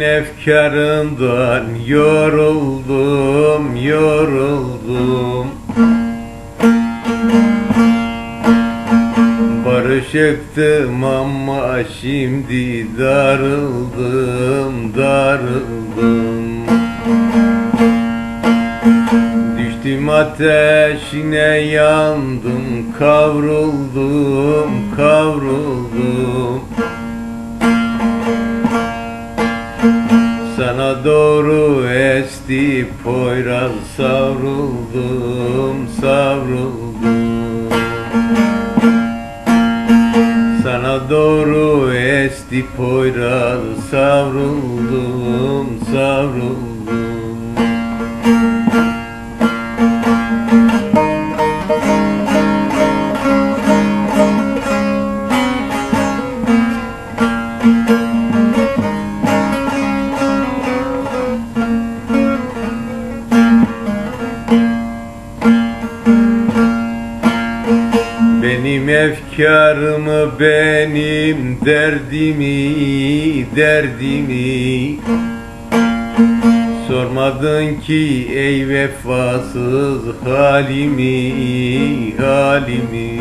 efkarından yoruldum, yoruldum. Barışıktım ama şimdi darıldım, darıldım. Düştüm ateşine yandım, kavruldum, kavruldum esti poyraz savruldum, savruldum. Sana doğru esti poyraz savruldum, savruldum Efkarımı benim derdimi derdimi. Sormadın ki ey vefasız halimi halimi.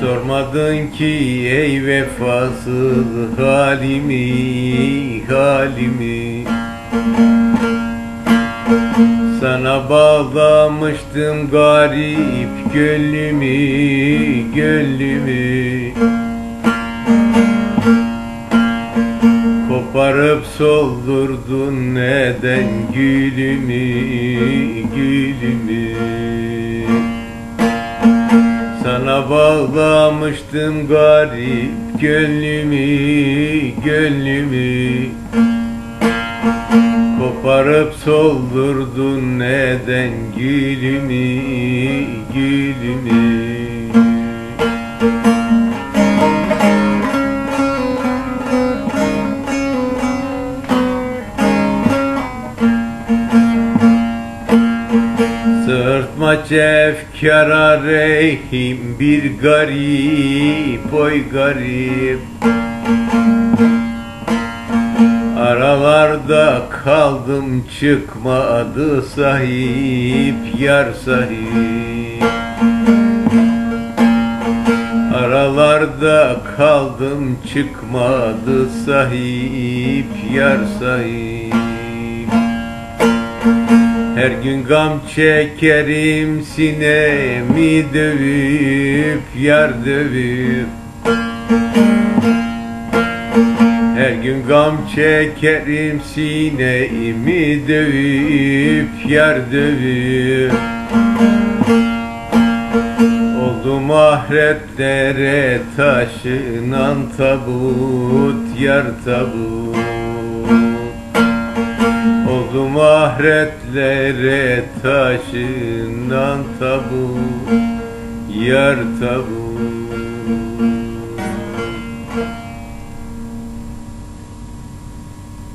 Sormadın ki ey vefasız halimi halimi bağlamıştım garip gönlümü, gönlümü Koparıp soldurdun neden gülümü, gülümü? Sana bağlamıştım garip gönlümü, gönlümü Koparıp soldurdun neden gülümü, gülümü Sırtma cefkara rehim bir garip, oy garip Aralarda kaldım çıkmadı sahip yar sahip. Aralarda kaldım çıkmadı sahip yar sahip. Her gün gam çekerim sinemi dövüp yar dövüp her gün gam çekerim sinemi dövüp yar dövüp. Oldum ahiretlere taşınan tabut yar tabut. Oldum ahiretlere taşınan tabut yar tabut